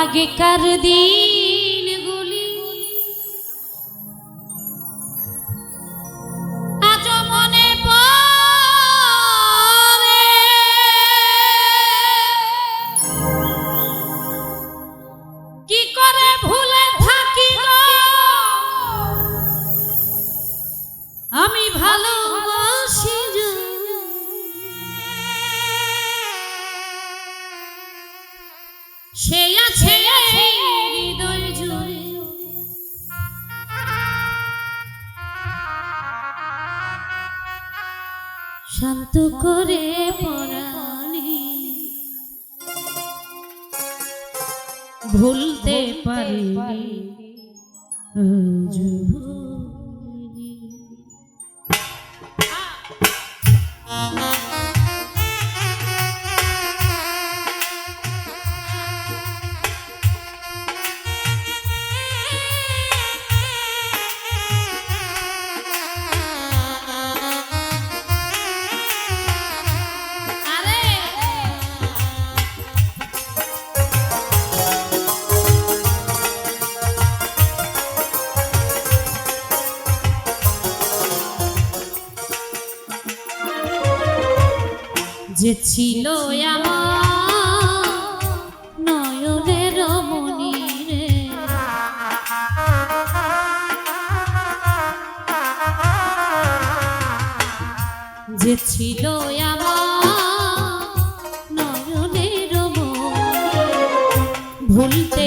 আগেকার দিন সে আছে হৃদয় জুড়ে। শান্ত করে পরানি। ভুলতে পারি যে ছিল আমার নয়নের মনি রে যে ছিল আমার নয়নের মনি ভুলতে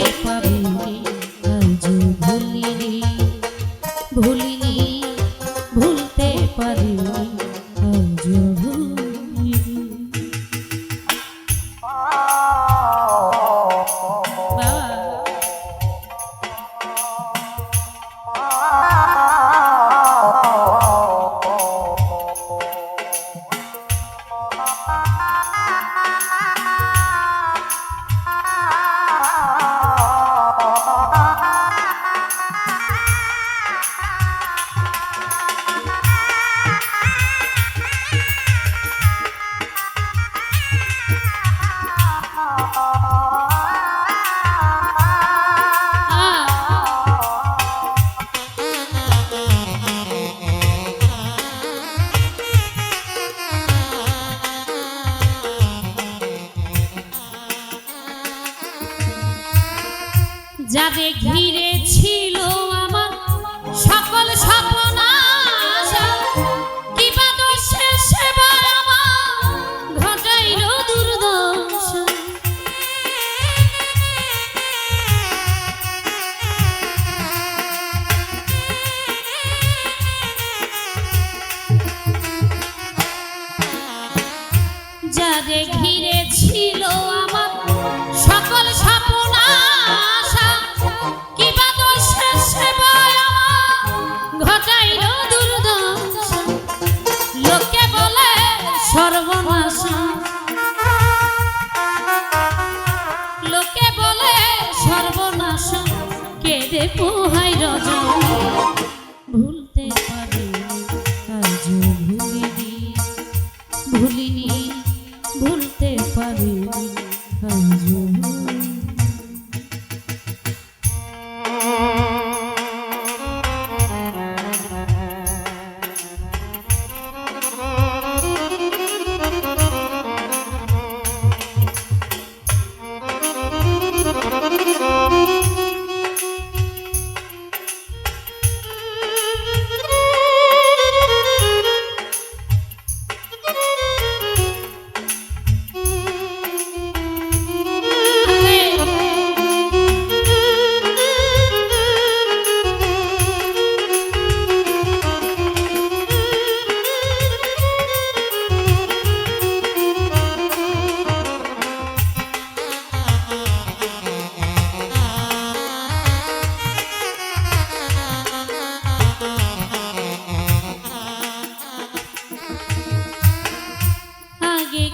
যাবে ঘিরে পোহাই রজনী। ভুলতে หญิง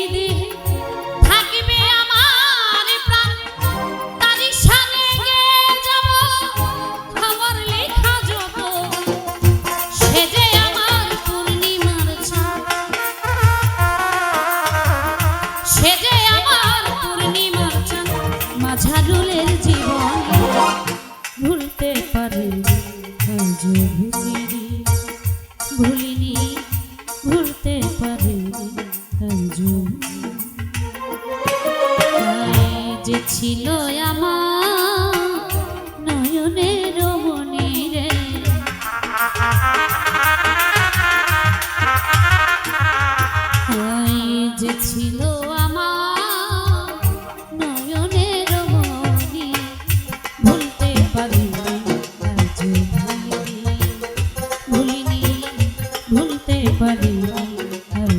পারে আজ ভুলতে পারি আর